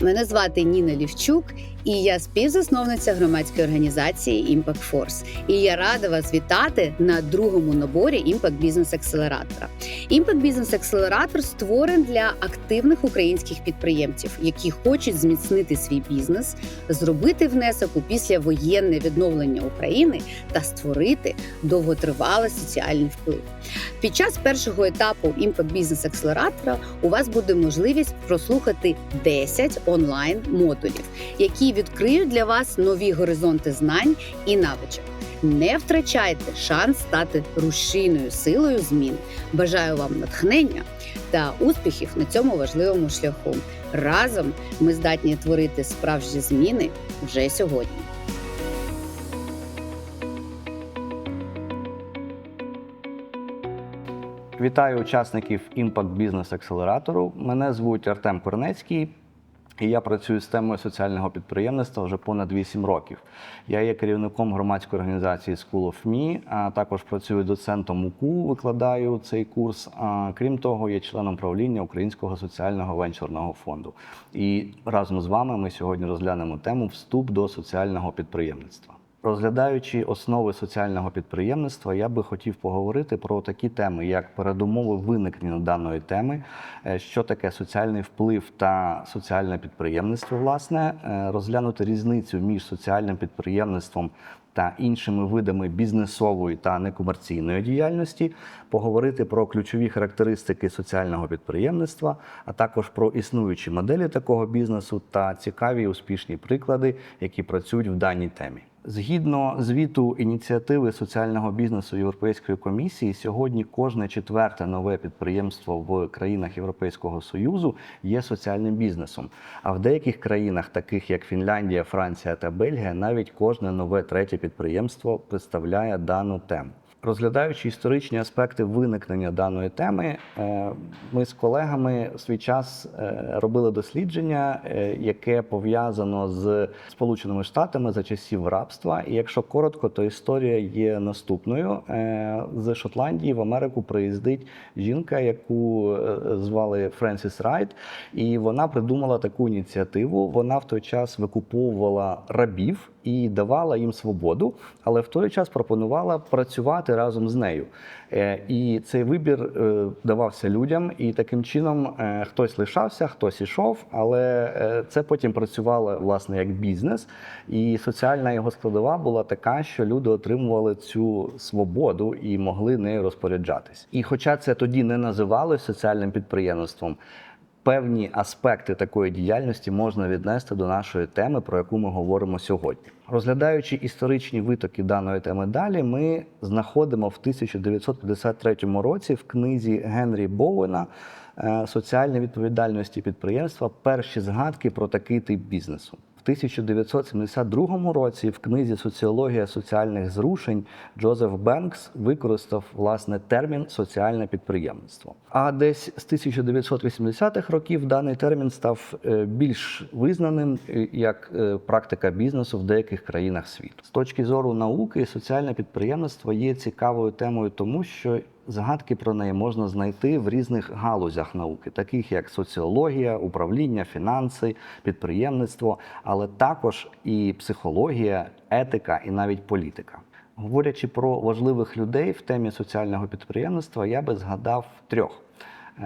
Мене звати Ніна Лівчук, і я співзасновниця громадської організації Impact Force. І я рада вас вітати на другому наборі Impact Business Accelerator. Impact Business Accelerator створений для активних українських підприємців, які хочуть зміцнити свій бізнес, зробити внесок у післявоєнне відновлення України та створити довготривалий соціальний вплив. Під час першого етапу Impact Business Accelerator у вас буде можливість прослухати 10 онлайн модулів, які відкриють для вас нові горизонти знань і навичок. Не втрачайте шанс стати рушійною силою змін. Бажаю вам натхнення та успіхів на цьому важливому шляху. Разом ми здатні творити справжні зміни вже сьогодні. Вітаю учасників Impact Business Accelerator. Мене звуть Артем Корнецький, і я працюю з темою соціального підприємництва вже понад 8 років. Я є керівником громадської організації School of Me, а також працюю доцентом УКУ, викладаю цей курс. А крім того, є членом правління Українського соціального венчурного фонду. І разом з вами ми сьогодні розглянемо тему вступ до соціального підприємництва. Розглядаючи основи соціального підприємництва, я би хотів поговорити про такі теми, як передумови виникнення даної теми, е, що таке соціальний вплив та соціальне підприємництво, власне, е, розглянути різницю між соціальним підприємництвом та іншими видами бізнесової та некомерційної діяльності, поговорити про ключові характеристики соціального підприємництва, а також про існуючі моделі такого бізнесу та цікаві успішні приклади, які працюють в даній темі. Згідно звіту ініціативи соціального бізнесу Європейської комісії, сьогодні кожне четверте нове підприємство в країнах Європейського союзу є соціальним бізнесом. А в деяких країнах, таких як Фінляндія, Франція та Бельгія, навіть кожне нове третє підприємство представляє дану тему. Розглядаючи історичні аспекти виникнення даної теми, е, ми з колегами в свій час е, робили дослідження, е, яке пов'язано з Сполученими Штатами за часів рабства. І якщо коротко, то історія є наступною: з Шотландії в Америку приїздить жінка, яку звали Френсіс Райт, і вона придумала таку ініціативу. Вона в той час викуповувала рабів і давала їм свободу, але в той час пропонувала працювати разом з нею. Е, І цей вибір е, давався людям, і таким чином е, хтось лишався, хтось ішов, але це потім працювало власне як бізнес, і соціальна його складова була така, що люди отримували цю свободу і могли нею розпоряджатись. І хоча це тоді не називалось соціальним підприємництвом. Певні аспекти такої діяльності можна віднести до нашої теми, про яку ми говоримо сьогодні. Розглядаючи історичні витоки даної теми далі, ми знаходимо в 1953 році в книзі Генрі Боуена е, соціальної відповідальності підприємства перші згадки про такий тип бізнесу. В 1972 році в книзі Соціологія соціальних зрушень Джозеф Бенкс використав власне термін соціальне підприємництво. А десь з 1980-х років даний термін став е, більш визнаним е, як е, практика бізнесу в деяких країнах світу. З точки зору науки, соціальне підприємництво є цікавою темою, тому що Згадки про неї можна знайти в різних галузях науки, таких як соціологія, управління, фінанси, підприємництво, але також і психологія, етика і навіть політика. Говорячи про важливих людей в темі соціального підприємництва, я би згадав трьох.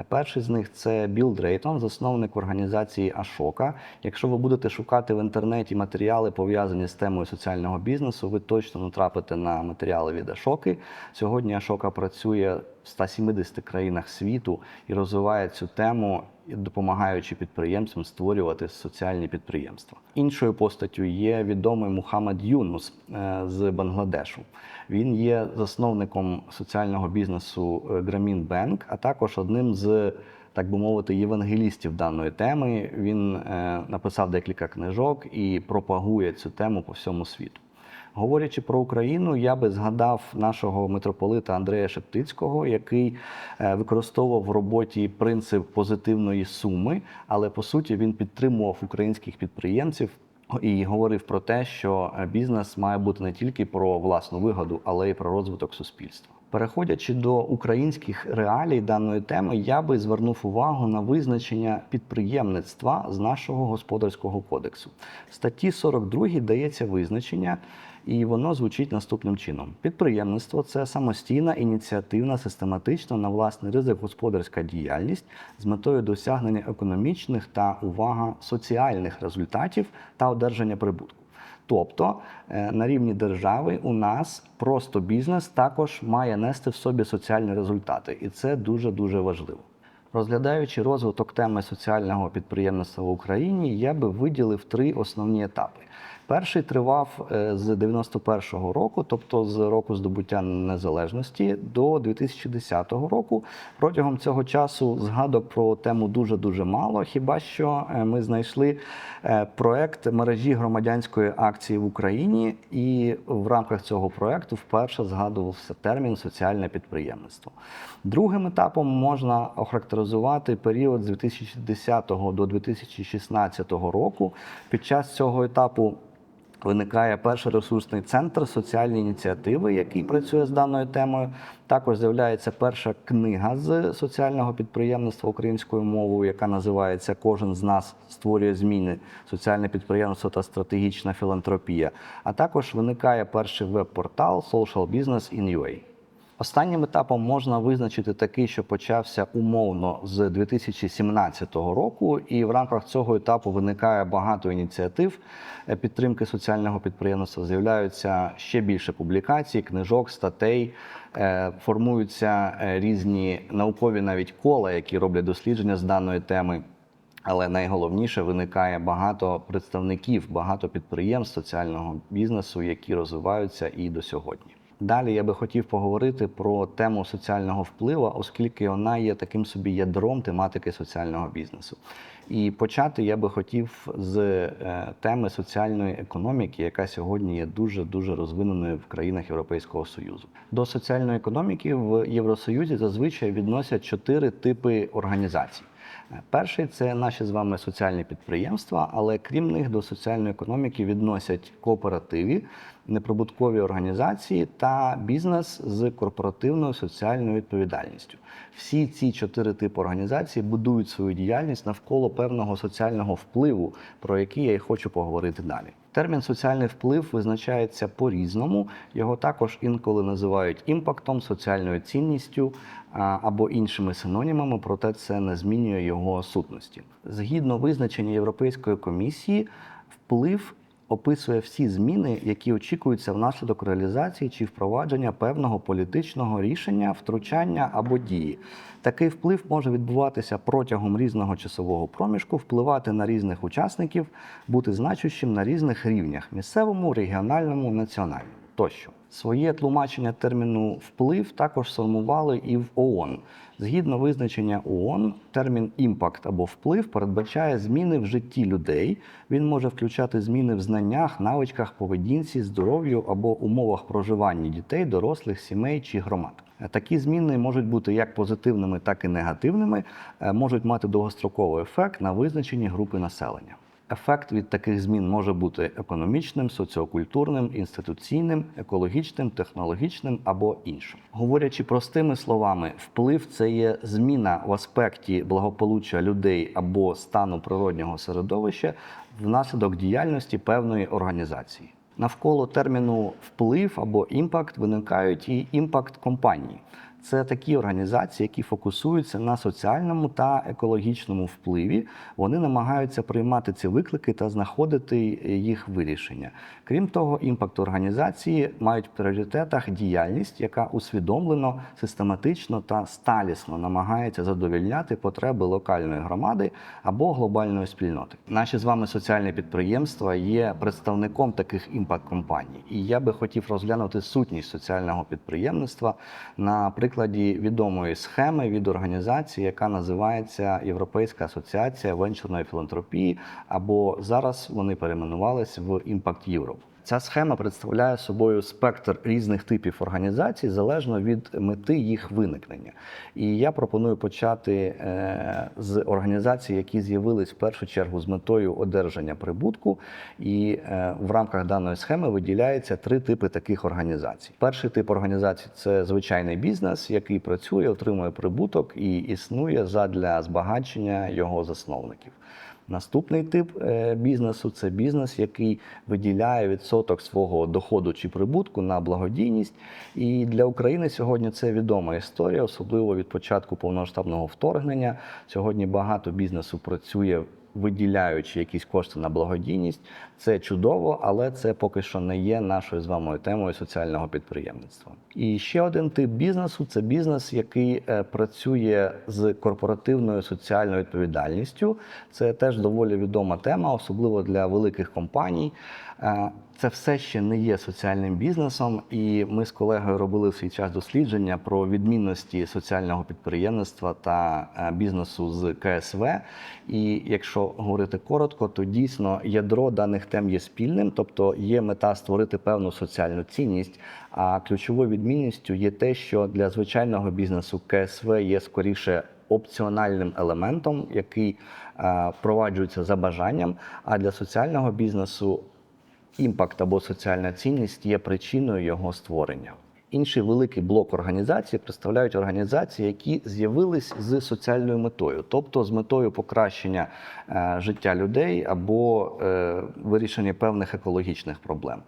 Перший з них це Білл Дрейтон, засновник організації Ашока. Якщо ви будете шукати в інтернеті матеріали пов'язані з темою соціального бізнесу, ви точно натрапите на матеріали від Ашоки. Сьогодні Ашока працює в 170 країнах світу і розвиває цю тему, допомагаючи підприємцям створювати соціальні підприємства. Іншою постаттю є відомий Мухаммед Юнус е, з Бангладешу. Він є засновником соціального бізнесу Grameen Bank, а також одним з так би мовити, євангелістів даної теми. Він е, написав декілька книжок і пропагує цю тему по всьому світу. Говорячи про Україну, я би згадав нашого митрополита Андрея Шептицького, який е, використовував в роботі принцип позитивної суми, але по суті він підтримував українських підприємців. І говорив про те, що бізнес має бути не тільки про власну вигоду, але й про розвиток суспільства. Переходячи до українських реалій даної теми, я би звернув увагу на визначення підприємництва з нашого господарського кодексу. В статті 42 дається визначення, і воно звучить наступним чином: підприємництво це самостійна, ініціативна, систематична на власний ризик господарська діяльність з метою досягнення економічних та увага соціальних результатів та одержання прибутку. Тобто е, на рівні держави у нас просто бізнес також має нести в собі соціальні результати, і це дуже дуже важливо. Розглядаючи розвиток теми соціального підприємництва в Україні, я би виділив три основні етапи. Перший тривав е, з 91-го року, тобто з року здобуття незалежності до 2010 року. Протягом цього часу згадок про тему дуже дуже мало. Хіба що е, ми знайшли е, проект мережі громадянської акції в Україні, і в рамках цього проекту вперше згадувався термін соціальне підприємництво. Другим етапом можна охарактеризувати період з 2010 до 2016 року. Під час цього етапу Виникає перший ресурсний центр соціальні ініціативи, який працює з даною темою. Також з'являється перша книга з соціального підприємництва українською мовою, яка називається Кожен з нас створює зміни соціальне підприємство та стратегічна філантропія. А також виникає перший веб-портал Social Business in UA. Останнім етапом можна визначити такий, що почався умовно з 2017 року, і в рамках цього етапу виникає багато ініціатив е, підтримки соціального підприємництва. З'являються ще більше публікацій, книжок, статей. е, Формуються е, різні наукові навіть кола, які роблять дослідження з даної теми. Але найголовніше виникає багато представників, багато підприємств соціального бізнесу, які розвиваються і до сьогодні. Далі я би хотів поговорити про тему соціального впливу, оскільки вона є таким собі ядром тематики соціального бізнесу. І почати я би хотів з е, теми соціальної економіки, яка сьогодні є дуже дуже розвиненою в країнах Європейського Союзу. До соціальної економіки в Євросоюзі зазвичай відносять чотири типи організацій. Перший це наші з вами соціальні підприємства, але крім них до соціальної економіки відносять кооперативи, неприбуткові організації та бізнес з корпоративною соціальною відповідальністю. Всі ці чотири типи організацій будують свою діяльність навколо певного соціального впливу, про який я і хочу поговорити далі. Термін соціальний вплив визначається по-різному. Його також інколи називають імпактом, соціальною цінністю або іншими синонімами, проте це не змінює його сутності. Згідно визначення Європейської комісії, вплив описує всі зміни, які очікуються внаслідок реалізації чи впровадження певного політичного рішення, втручання або дії. Такий вплив може відбуватися протягом різного часового проміжку, впливати на різних учасників, бути значущим на різних рівнях місцевому, регіональному, національному тощо. Своє тлумачення терміну вплив також сформували і в ООН. Згідно визначення ООН, термін імпакт або вплив передбачає зміни в житті людей. Він може включати зміни в знаннях, навичках, поведінці, здоров'ю або умовах проживання дітей, дорослих, сімей чи громад. Такі зміни можуть бути як позитивними, так і негативними, е, можуть мати довгостроковий ефект на визначені групи населення. Ефект від таких змін може бути економічним, соціокультурним, інституційним, екологічним, технологічним або іншим. Говорячи простими словами, вплив це є зміна в аспекті благополуччя людей або стану природнього середовища внаслідок діяльності певної організації. Навколо терміну вплив або імпакт виникають і імпакт компанії. Це такі організації, які фокусуються на соціальному та екологічному впливі. Вони намагаються приймати ці виклики та знаходити їх вирішення. Крім того, імпакт організації мають в пріоритетах діяльність, яка усвідомлено, систематично та сталісно намагається задовільняти потреби локальної громади або глобальної спільноти. Наші з вами соціальні підприємства є представником таких імпакт-компаній, і я би хотів розглянути сутність соціального підприємництва на прикладі відомої схеми від організації, яка називається Європейська асоціація венчурної філантропії, або зараз вони перейменувались в Impact Europe. Ця схема представляє собою спектр різних типів організацій залежно від мети їх виникнення. І я пропоную почати е, з організацій, які з'явились в першу чергу з метою одержання прибутку. І е, в рамках даної схеми виділяється три типи таких організацій. Перший тип організацій це звичайний бізнес, який працює, отримує прибуток і існує задля збагачення його засновників. Наступний тип е, бізнесу це бізнес, який виділяє відсоток свого доходу чи прибутку на благодійність. І для України сьогодні це відома історія, особливо від початку повномасштабного вторгнення. Сьогодні багато бізнесу працює. Виділяючи якісь кошти на благодійність, це чудово, але це поки що не є нашою з вами темою соціального підприємництва. І ще один тип бізнесу це бізнес, який е, працює з корпоративною соціальною відповідальністю. Це теж доволі відома тема, особливо для великих компаній. Е, Це все ще не є соціальним бізнесом, і ми з колегою робили в свій час дослідження про відмінності соціального підприємництва та е, бізнесу з КСВ. І якщо говорити коротко, то дійсно ядро даних тем є спільним, тобто є мета створити певну соціальну цінність. А ключовою відмінністю є те, що для звичайного бізнесу КСВ є скоріше опціональним елементом, який е, впроваджується за бажанням. А для соціального бізнесу імпакт або соціальна цінність є причиною його створення. Інший великий блок організацій представляють організації, які з'явились з соціальною метою, тобто з метою покращення е, життя людей або е, вирішення певних екологічних проблем.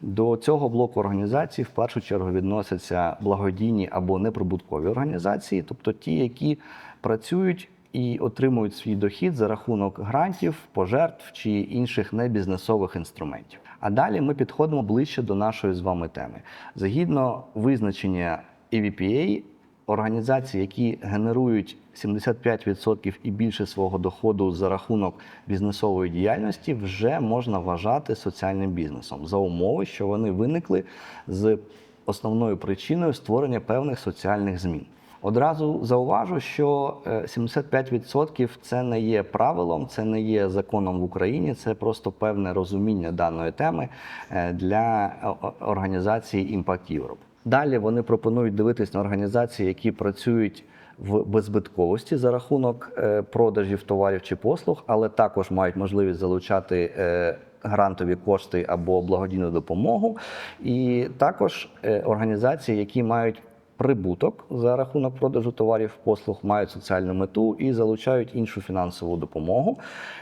До цього блоку організацій в першу чергу відносяться благодійні або неприбуткові організації, тобто ті, які працюють і отримують свій дохід за рахунок грантів, пожертв чи інших небізнесових інструментів. А далі ми підходимо ближче до нашої з вами теми. Згідно визначення EVPA, організації, які генерують 75% і більше свого доходу за рахунок бізнесової діяльності, вже можна вважати соціальним бізнесом за умови, що вони виникли з основною причиною створення певних соціальних змін. Одразу зауважу, що е, 75% це не є правилом, це не є законом в Україні, це просто певне розуміння даної теми е, для о- організації Impact Europe. Далі вони пропонують дивитись на організації, які працюють в беззбитковості за рахунок е, продажів товарів чи послуг, але також мають можливість залучати. е, Грантові кошти або благодійну допомогу, і також е, організації, які мають прибуток за рахунок продажу товарів послуг, мають соціальну мету і залучають іншу фінансову допомогу,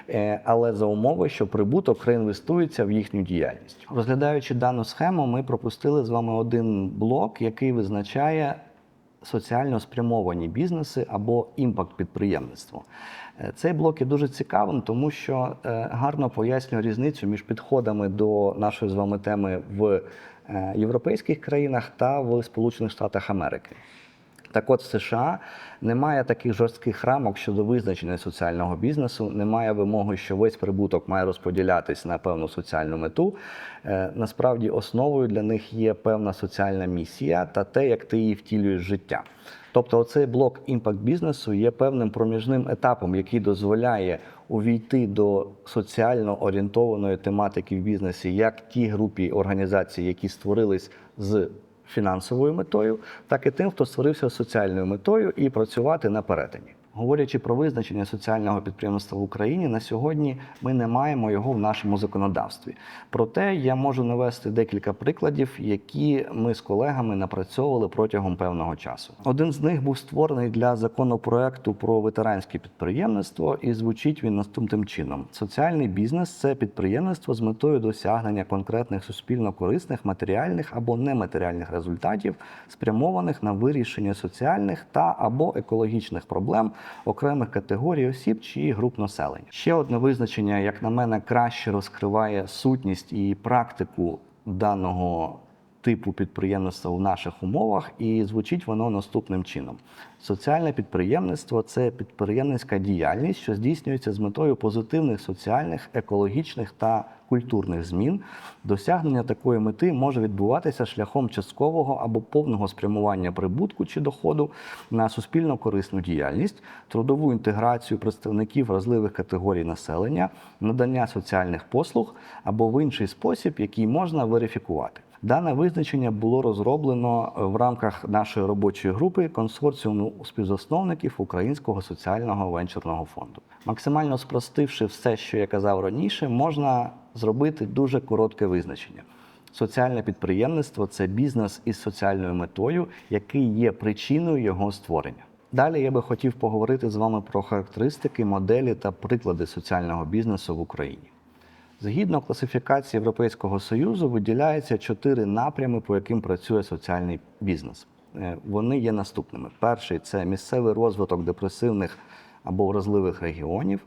е, але за умови, що прибуток реінвестується в їхню діяльність. Розглядаючи дану схему, ми пропустили з вами один блок, який визначає соціально спрямовані бізнеси або імпакт підприємництво. Е, Цей блок є дуже цікавим, тому що е, гарно пояснює різницю між підходами до нашої з вами теми в європейських країнах та в Сполучених Штатах Америки. Так от в США немає таких жорстких рамок щодо визначення соціального бізнесу, немає вимоги, що весь прибуток має розподілятись на певну соціальну мету. Е, Насправді основою для них є певна соціальна місія та те, як ти її втілюєш в життя. Тобто, оцей блок імпакт бізнесу є певним проміжним етапом, який дозволяє увійти до соціально орієнтованої тематики в бізнесі, як ті групі організацій, які створились з фінансовою метою, так і тим, хто створився з соціальною метою і працювати на перетині. Говорячи про визначення соціального підприємства в Україні, на сьогодні ми не маємо його в нашому законодавстві. Проте я можу навести декілька прикладів, які ми з колегами напрацьовували протягом певного часу. Один з них був створений для законопроекту про ветеранське підприємництво, і звучить він наступним чином: соціальний бізнес це підприємництво з метою досягнення конкретних суспільно корисних матеріальних або нематеріальних результатів, спрямованих на вирішення соціальних та або екологічних проблем окремих категорій осіб чи груп населення. Ще одне визначення, як на мене, краще розкриває сутність і практику даного типу підприємництва в наших умовах, і звучить воно наступним чином: соціальне підприємництво це підприємницька діяльність, що здійснюється з метою позитивних соціальних, екологічних та культурних змін, досягнення такої мети може відбуватися шляхом часткового або повного спрямування прибутку чи доходу на суспільно корисну діяльність, трудову інтеграцію представників вразливих категорій населення, надання соціальних послуг або в інший спосіб, який можна верифікувати. Дане визначення було розроблено в рамках нашої робочої групи консорціуму співзасновників Українського соціального венчурного фонду. Максимально спростивши все, що я казав раніше, можна зробити дуже коротке визначення. Соціальне підприємництво це бізнес із соціальною метою, який є причиною його створення. Далі я би хотів поговорити з вами про характеристики, моделі та приклади соціального бізнесу в Україні. Згідно класифікації Європейського Союзу, виділяється чотири напрями, по яким працює соціальний бізнес. Е, Вони є наступними: перший це місцевий розвиток депресивних або вразливих регіонів,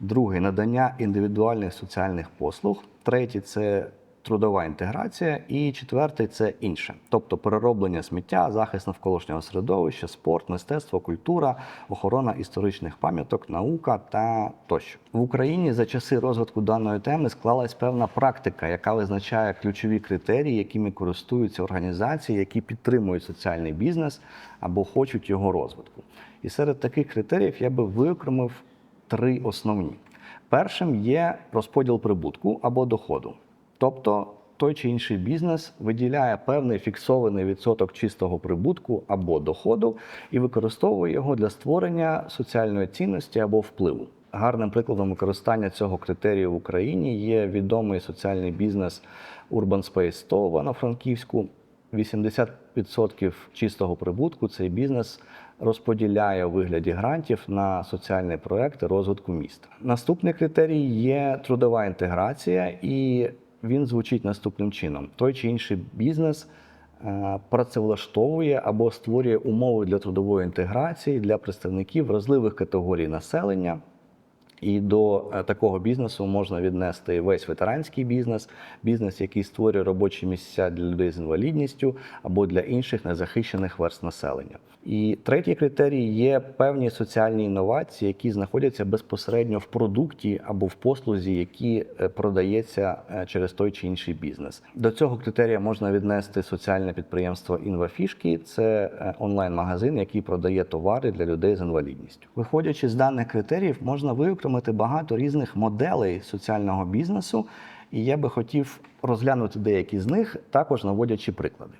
другий надання індивідуальних соціальних послуг, третій це трудова інтеграція, і четвертий це інше, тобто перероблення сміття, захист навколишнього середовища, спорт, мистецтво, культура, охорона історичних пам'яток, наука та тощо в Україні за часи розвитку даної теми склалась певна практика, яка визначає ключові критерії, якими користуються організації, які підтримують соціальний бізнес або хочуть його розвитку. І серед таких критеріїв я би виокремив три основні. Першим є розподіл прибутку або доходу. Тобто той чи інший бізнес виділяє певний фіксований відсоток чистого прибутку або доходу і використовує його для створення соціальної цінності або впливу. Гарним прикладом використання цього критерію в Україні є відомий соціальний бізнес Urban Space 100 в Івано-Франківську. 80% чистого прибутку цей бізнес розподіляє у вигляді грантів на соціальні проекти розвитку міста. Наступний критерій є трудова інтеграція, і він звучить наступним чином: той чи інший бізнес е, працевлаштовує або створює умови для трудової інтеграції для представників вразливих категорій населення. І до е, такого бізнесу можна віднести весь ветеранський бізнес, бізнес, який створює робочі місця для людей з інвалідністю або для інших незахищених верст населення. І третій критерій є певні соціальні інновації, які знаходяться безпосередньо в продукті або в послузі, які е, продається е, через той чи інший бізнес. До цього критерія можна віднести соціальне підприємство Інвафішки. Це онлайн-магазин, який продає товари для людей з інвалідністю. Виходячи з даних критеріїв, можна виокремити багато різних моделей соціального бізнесу, і я би хотів розглянути деякі з них, також наводячи приклади.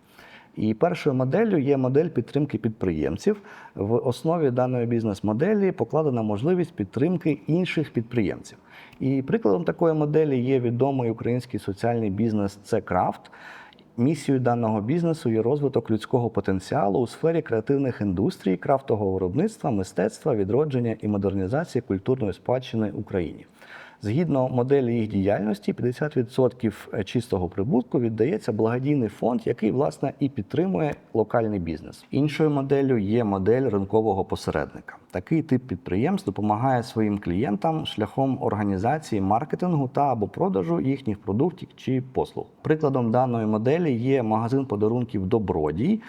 І першою моделлю є модель підтримки підприємців. В основі даної бізнес-моделі покладена можливість підтримки інших підприємців. І прикладом такої моделі є відомий український соціальний бізнес це крафт. Місією даного бізнесу є розвиток людського потенціалу у сфері креативних індустрій, крафтового виробництва, мистецтва, відродження і модернізації культурної спадщини Україні. Згідно моделі їх діяльності, 50% чистого прибутку віддається благодійний фонд, який власне і підтримує локальний бізнес. Іншою моделлю є модель ринкового посередника. Такий тип підприємств допомагає своїм клієнтам шляхом організації маркетингу та або продажу їхніх продуктів чи послуг. Прикладом даної моделі є магазин подарунків Добродій.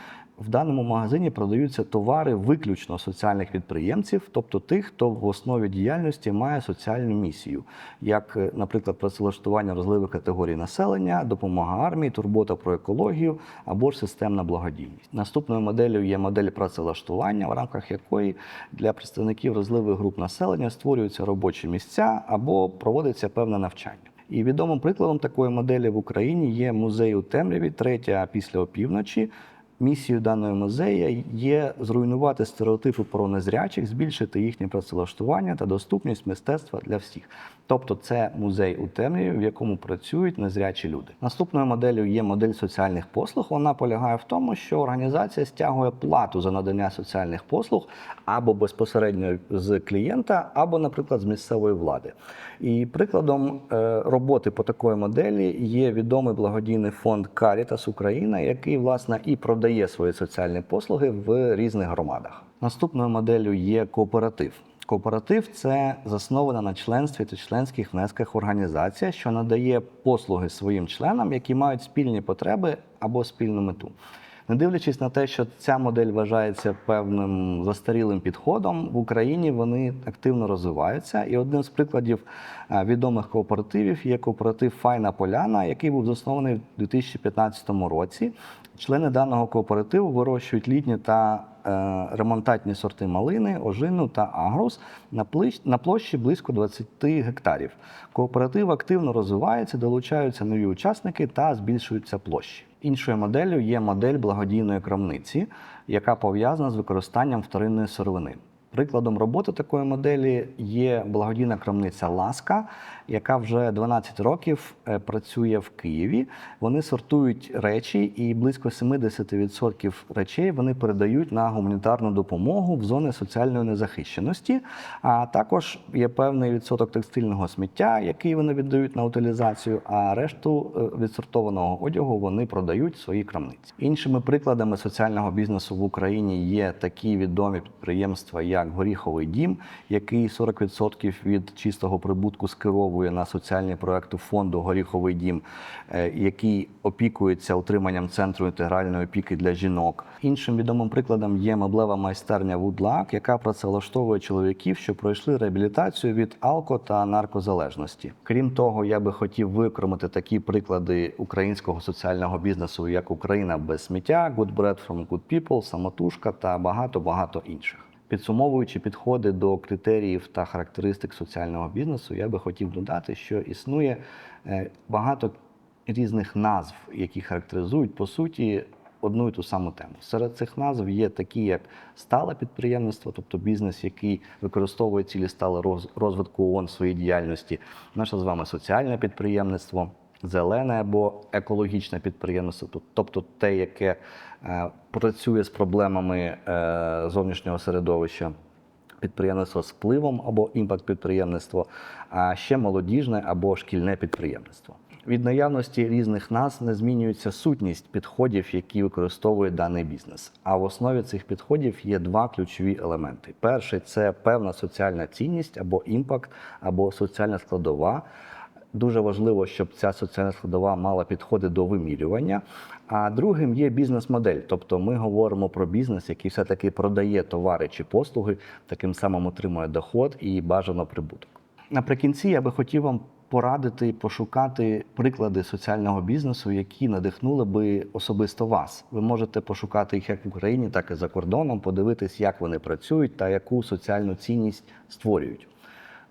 В даному магазині продаються товари виключно соціальних підприємців, тобто тих, хто в основі діяльності має соціальну місію, як, е, наприклад, працевлаштування розливих категорій населення, допомога армії, турбота про екологію або ж системна благодійність. Наступною моделлю є модель працевлаштування, в рамках якої для представників розливих груп населення створюються робочі місця або проводиться певне навчання. І відомим прикладом такої моделі в Україні є музей у темряві, третя після опівночі. Місією даної музею є зруйнувати стереотипи про незрячих, збільшити їхнє працевлаштування та доступність мистецтва для всіх. Тобто, це музей у темряві, в якому працюють незрячі люди. Наступною моделлю є модель соціальних послуг. Вона полягає в тому, що організація стягує плату за надання соціальних послуг або безпосередньо з клієнта, або, наприклад, з місцевої влади. І прикладом е, роботи по такої моделі є відомий благодійний фонд Caritas Україна, який власне і продає свої соціальні послуги в різних громадах. Наступною моделлю є кооператив. Кооператив це заснована на членстві та членських внесках організація, що надає послуги своїм членам, які мають спільні потреби або спільну мету. Не дивлячись на те, що ця модель вважається певним застарілим підходом, в Україні вони активно розвиваються. І одним з прикладів е, відомих кооперативів є кооператив Файна Поляна, який був заснований в 2015 році. Члени даного кооперативу вирощують літні та е, ремонтантні сорти малини, ожину та агрус на площі близько 20 гектарів. Кооператив активно розвивається, долучаються нові учасники та збільшуються площі. Іншою моделлю є модель благодійної крамниці, яка пов'язана з використанням вторинної сировини. Прикладом роботи такої моделі є благодійна крамниця Ласка, яка вже 12 років е, працює в Києві. Вони сортують речі, і близько 70% речей вони передають на гуманітарну допомогу в зони соціальної незахищеності. А також є певний відсоток текстильного сміття, який вони віддають на утилізацію. А решту е, відсортованого одягу вони продають в своїй крамниці. Іншими прикладами соціального бізнесу в Україні є такі відомі підприємства, як Горіховий дім, який 40% від чистого прибутку скеровує на соціальні проекти фонду Горіховий дім, е, який опікується утриманням центру інтегральної опіки для жінок. Іншим відомим прикладом є меблева майстерня Вудлак, яка працевлаштовує чоловіків, що пройшли реабілітацію від алко та наркозалежності. Крім того, я би хотів викремити такі приклади українського соціального бізнесу, як Україна без сміття, Good Bread from Good People, самотужка та багато багато інших. Підсумовуючи підходи до критеріїв та характеристик соціального бізнесу, я би хотів додати, що існує е, багато різних назв, які характеризують по суті одну і ту саму тему. Серед цих назв є такі, як стале підприємництво, тобто бізнес, який використовує цілі стали роз- розвитку ООН в своїй діяльності, наше з вами соціальне підприємництво. Зелене або екологічне підприємництво, тобто те, яке працює з проблемами е, зовнішнього середовища, підприємництво з впливом або імпакт підприємництво, а ще молодіжне або шкільне підприємництво. Від наявності різних назв не змінюється сутність підходів, які використовує даний бізнес. А в основі цих підходів є два ключові елементи: перший це певна соціальна цінність або імпакт, або соціальна складова. Дуже важливо, щоб ця соціальна складова мала підходи до вимірювання. А другим є бізнес-модель. Тобто ми говоримо про бізнес, який все-таки продає товари чи послуги, таким самим отримує доход і бажано прибуток. Наприкінці я би хотів вам порадити пошукати приклади соціального бізнесу, які надихнули би особисто вас. Ви можете пошукати їх як в Україні, так і за кордоном, подивитись, як вони працюють та яку соціальну цінність створюють.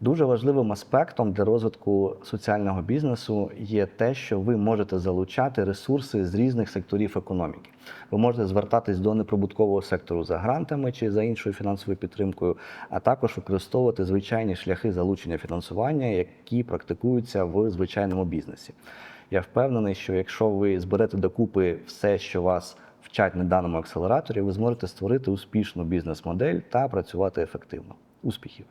Дуже важливим аспектом для розвитку соціального бізнесу є те, що ви можете залучати ресурси з різних секторів економіки. Ви можете звертатись до неприбуткового сектору за грантами чи за іншою фінансовою підтримкою, а також використовувати звичайні шляхи залучення фінансування, які практикуються в звичайному бізнесі. Я впевнений, що якщо ви зберете докупи все, що вас вчать на даному акселераторі, ви зможете створити успішну бізнес-модель та працювати ефективно. Успіхів!